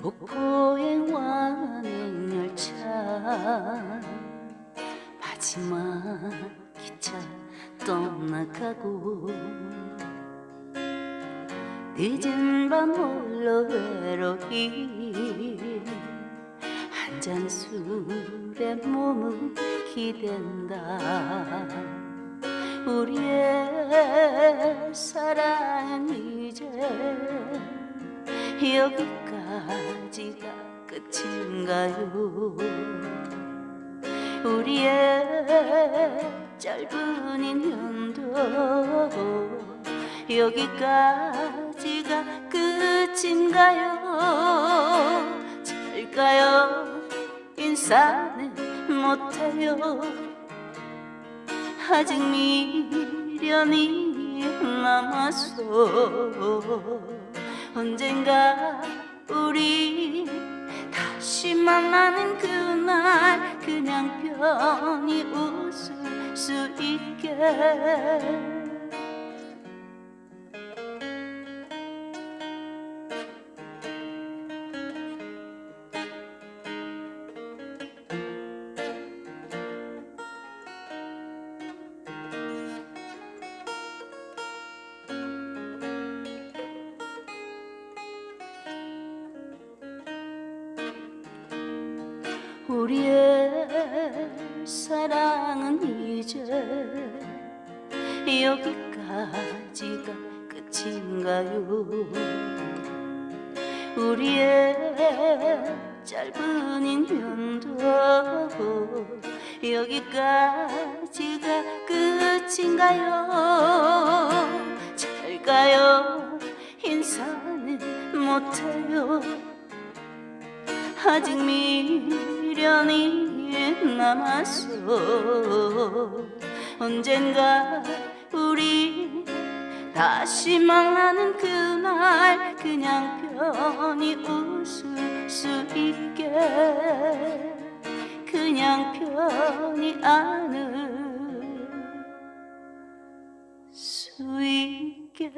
목포행 완행 열차. 마지막 기차 떠나가고 늦은 밤 홀로 외로이 한 잔 술에 몸을 기댄다. 우리의 여기까지가 끝인가요? 우리의 짧은 인연도 여기까지가 끝인가요? 잘까요? 인사는 못해요. 아직 미련이 남았어 언젠가 우리 다시 만나는 그날 그냥 편히 웃을 수 있게 우리의 사랑은 이제 여기까지가 끝인가요? 우리의 짧은 인연도 여기까지가 끝인가요? 잘 가요? 인사는 못해요. 아직 미 련이 남았어 언젠가 우리 다시 만나는 그날 그냥 편히 웃을 수 있게. 그냥 편히 안을 수 있게